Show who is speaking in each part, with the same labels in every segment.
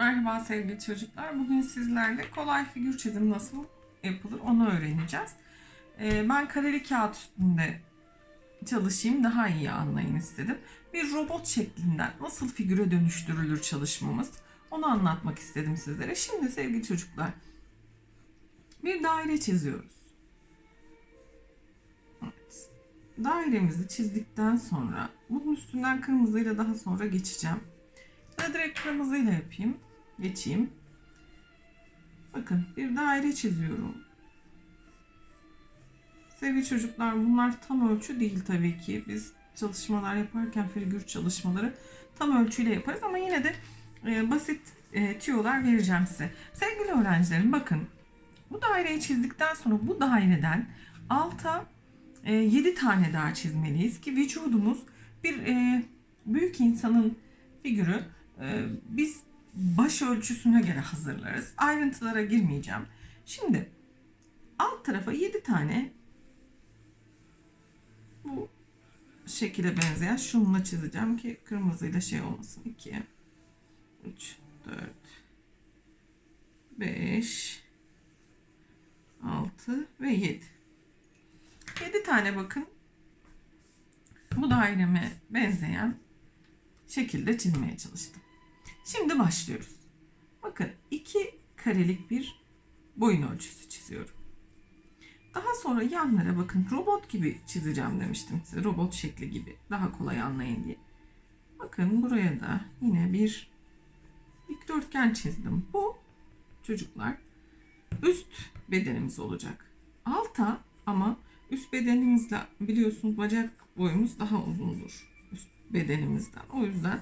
Speaker 1: Merhaba sevgili çocuklar. Bugün sizlerle kolay figür çizimi nasıl yapılır onu öğreneceğiz. Ee, ben kareli kağıt üstünde çalışayım daha iyi anlayın istedim. Bir robot şeklinden nasıl figüre dönüştürülür çalışmamız onu anlatmak istedim sizlere. Şimdi sevgili çocuklar bir daire çiziyoruz. Evet. Dairemizi çizdikten sonra bunun üstünden kırmızıyla daha sonra geçeceğim. Ya direkt kırmızıyla yapayım. Geçeyim. Bakın bir daire çiziyorum. Sevgili çocuklar bunlar tam ölçü değil tabii ki. Biz çalışmalar yaparken figür çalışmaları tam ölçüyle yaparız ama yine de e, basit e, tüyolar vereceğim size. Sevgili öğrencilerim bakın bu daireyi çizdikten sonra bu daireden alta e, 7 tane daha çizmeliyiz ki vücudumuz bir e, büyük insanın figürü e, biz baş ölçüsüne göre hazırlarız. Ayrıntılara girmeyeceğim. Şimdi alt tarafa 7 tane bu şekile benzeyen şununla çizeceğim ki kırmızıyla şey olmasın. 2 3 4 5 6 ve 7. 7 tane bakın bu daireme benzeyen şekilde çizmeye çalıştım. Şimdi başlıyoruz. Bakın iki karelik bir boyun ölçüsü çiziyorum. Daha sonra yanlara bakın robot gibi çizeceğim demiştim size. Robot şekli gibi. Daha kolay anlayın diye. Bakın buraya da yine bir dikdörtgen çizdim. Bu çocuklar üst bedenimiz olacak. Alta ama üst bedenimizle biliyorsunuz bacak boyumuz daha uzundur üst bedenimizden. O yüzden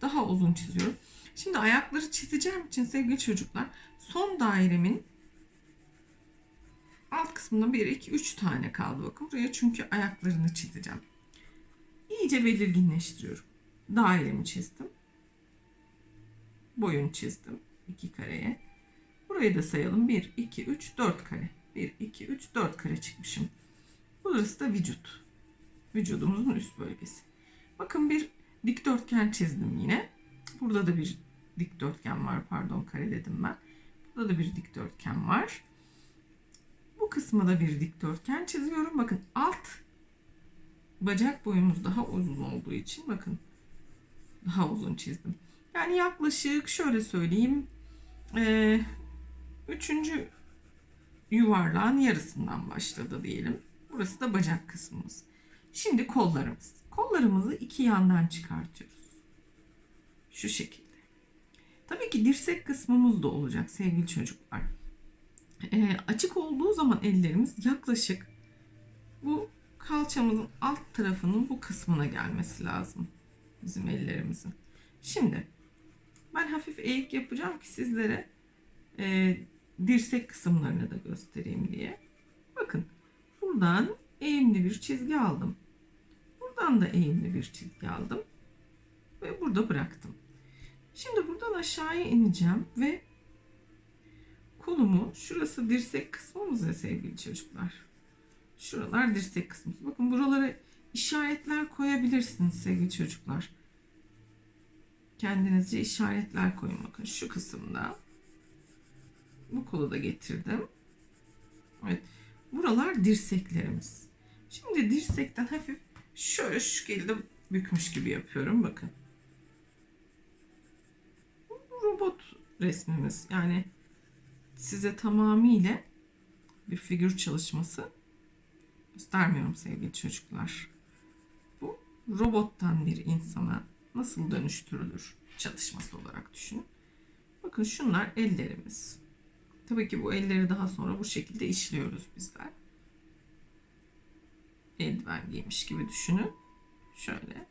Speaker 1: daha uzun çiziyorum. Şimdi ayakları çizeceğim için sevgili çocuklar son dairemin alt kısmında 1, 2, 3 tane kaldı. Bakın buraya çünkü ayaklarını çizeceğim. İyice belirginleştiriyorum. Dairemi çizdim. Boyun çizdim. 2 kareye. Burayı da sayalım. 1, 2, 3, 4 kare. 1, 2, 3, 4 kare çıkmışım. Burası da vücut. Vücudumuzun üst bölgesi. Bakın bir dikdörtgen çizdim yine. Burada da bir dikdörtgen var. Pardon kare dedim ben. Burada da bir dikdörtgen var. Bu kısma da bir dikdörtgen çiziyorum. Bakın alt bacak boyumuz daha uzun olduğu için bakın daha uzun çizdim. Yani yaklaşık şöyle söyleyeyim. Ee, üçüncü yuvarlağın yarısından başladı diyelim. Burası da bacak kısmımız. Şimdi kollarımız. Kollarımızı iki yandan çıkartıyoruz. Şu şekilde. Tabii ki dirsek kısmımız da olacak sevgili çocuklar. E, açık olduğu zaman ellerimiz yaklaşık bu kalçamızın alt tarafının bu kısmına gelmesi lazım. Bizim ellerimizin. Şimdi ben hafif eğik yapacağım ki sizlere e, dirsek kısımlarını da göstereyim diye. Bakın buradan eğimli bir çizgi aldım. Buradan da eğimli bir çizgi aldım. Ve burada bıraktım. Buradan aşağıya ineceğim ve kolumu şurası dirsek kısmımız ya sevgili çocuklar. Şuralar dirsek kısmımız. Bakın buralara işaretler koyabilirsiniz sevgili çocuklar. Kendinizce işaretler koyun bakın şu kısımda. Bu kolu da getirdim. Evet. Buralar dirseklerimiz. Şimdi dirsekten hafif şöyle şu şekilde bükmüş gibi yapıyorum bakın. Robot resmimiz. Yani size tamamıyla bir figür çalışması göstermiyorum sevgili çocuklar. Bu robottan bir insana nasıl dönüştürülür çalışması olarak düşünün. Bakın şunlar ellerimiz. Tabii ki bu elleri daha sonra bu şekilde işliyoruz bizler. Eldiven giymiş gibi düşünün. Şöyle.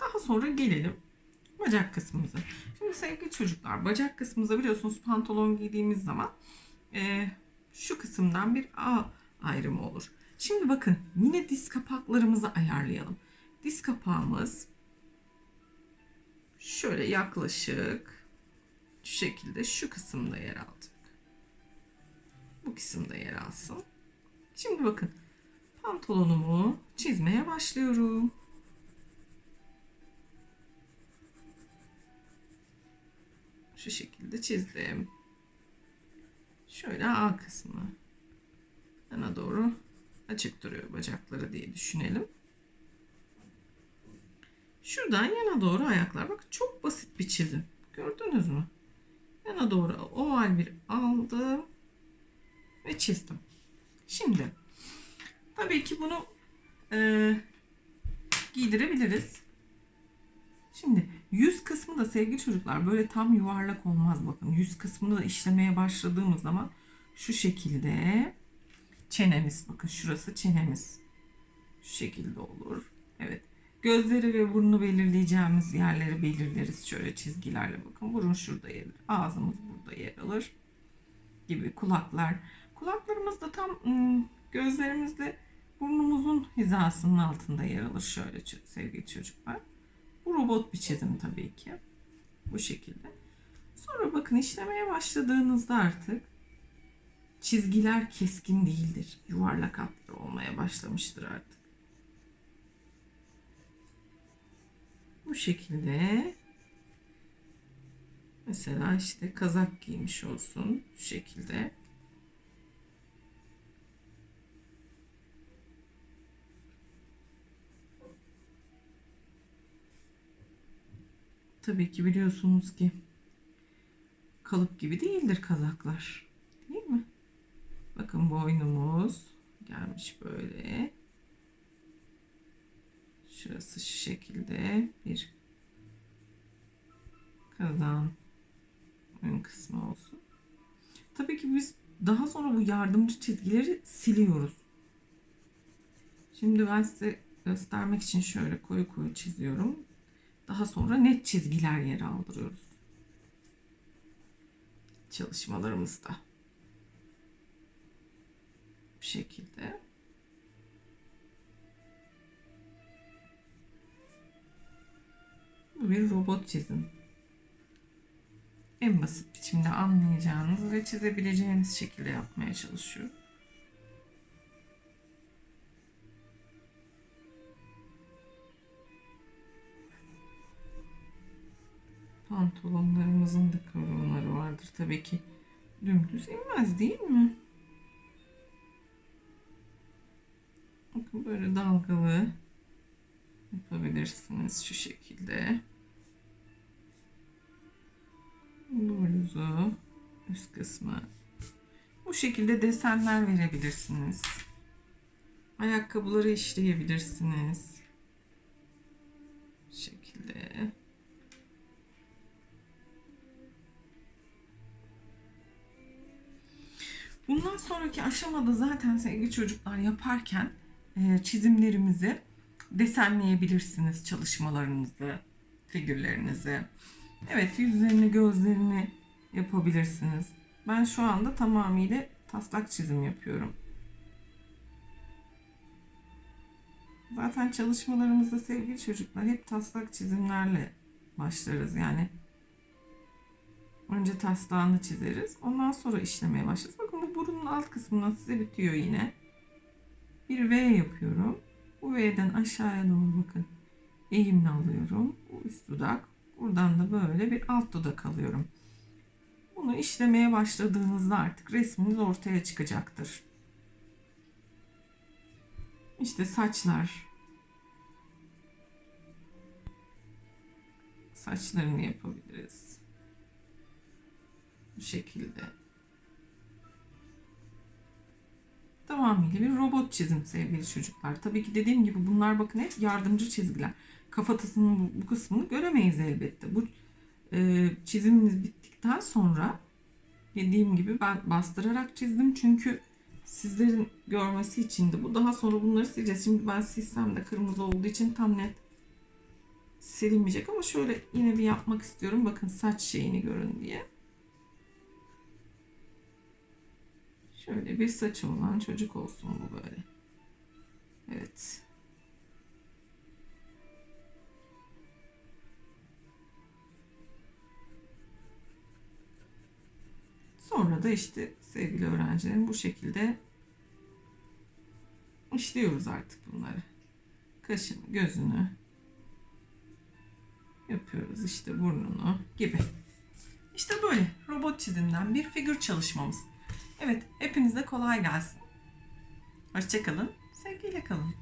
Speaker 1: Daha sonra gelelim bacak kısmımıza. Şimdi sevgili çocuklar bacak kısmımıza biliyorsunuz pantolon giydiğimiz zaman e, şu kısımdan bir A ayrımı olur. Şimdi bakın yine diz kapaklarımızı ayarlayalım. Diz kapağımız şöyle yaklaşık şu şekilde şu kısımda yer alacak. Bu kısımda yer alsın. Şimdi bakın pantolonumu çizmeye başlıyorum. Şu şekilde çizdim. Şöyle A kısmı. Yana doğru açık duruyor bacakları diye düşünelim. Şuradan yana doğru ayaklar. Bak çok basit bir çizim. Gördünüz mü? Yana doğru oval bir aldım ve çizdim. Şimdi tabii ki bunu e, giydirebiliriz. Şimdi yüz kısmı da sevgili çocuklar böyle tam yuvarlak olmaz bakın. Yüz kısmını da işlemeye başladığımız zaman şu şekilde çenemiz bakın şurası çenemiz. Şu şekilde olur. Evet. Gözleri ve burnu belirleyeceğimiz yerleri belirleriz şöyle çizgilerle bakın. Burun şurada yer alır. Ağzımız burada yer alır. Gibi kulaklar. Kulaklarımız da tam ım, gözlerimizle burnumuzun hizasının altında yer alır şöyle sevgili çocuklar. Bu robot bir çizim tabii ki. Bu şekilde. Sonra bakın işlemeye başladığınızda artık çizgiler keskin değildir. Yuvarlak hatlar olmaya başlamıştır artık. Bu şekilde mesela işte kazak giymiş olsun şu şekilde. Tabii ki biliyorsunuz ki kalıp gibi değildir kazaklar. Değil mi? Bakın boynumuz gelmiş böyle. Şurası şu şekilde bir kazan ön kısmı olsun. Tabii ki biz daha sonra bu yardımcı çizgileri siliyoruz. Şimdi ben size göstermek için şöyle koyu koyu çiziyorum. Daha sonra net çizgiler yer aldırıyoruz. Çalışmalarımızda. Bu şekilde. Bir robot çizim. En basit biçimde anlayacağınız ve çizebileceğiniz şekilde yapmaya çalışıyorum. Pantolonlarımızın da kıvrımları vardır. Tabii ki dümdüz inmez değil mi? Bakın böyle dalgalı yapabilirsiniz şu şekilde. Bluzu üst kısmı. Bu şekilde desenler verebilirsiniz. Ayakkabıları işleyebilirsiniz. Bundan sonraki aşamada zaten sevgili çocuklar yaparken e, çizimlerimizi desenleyebilirsiniz çalışmalarınızı, figürlerinizi. Evet yüzlerini, gözlerini yapabilirsiniz. Ben şu anda tamamıyla taslak çizim yapıyorum. Zaten çalışmalarımızda sevgili çocuklar hep taslak çizimlerle başlarız. Yani önce taslağını çizeriz. Ondan sonra işlemeye başlarız. Burunun alt kısmından size bitiyor yine. Bir V yapıyorum. Bu V'den aşağıya doğru bakın. Eğimle alıyorum. Bu üst dudak. Buradan da böyle bir alt dudak alıyorum. Bunu işlemeye başladığınızda artık resminiz ortaya çıkacaktır. İşte saçlar. Saçlarını yapabiliriz. Bu şekilde. Tamamıyla bir robot çizim sevgili çocuklar. Tabii ki dediğim gibi bunlar bakın hep yardımcı çizgiler. Kafatasının bu, kısmını göremeyiz elbette. Bu e, çizimimiz bittikten sonra dediğim gibi ben bastırarak çizdim. Çünkü sizlerin görmesi için de bu. Daha sonra bunları sileceğiz. Şimdi ben silsem de kırmızı olduğu için tam net silinmeyecek ama şöyle yine bir yapmak istiyorum. Bakın saç şeyini görün diye. Şöyle bir saçı olan çocuk olsun bu böyle. Evet. Sonra da işte sevgili öğrencilerim bu şekilde işliyoruz artık bunları. Kaşını, gözünü yapıyoruz işte burnunu gibi. İşte robot çizimden bir figür çalışmamız. Evet, hepinize kolay gelsin. Hoşçakalın, sevgiyle kalın.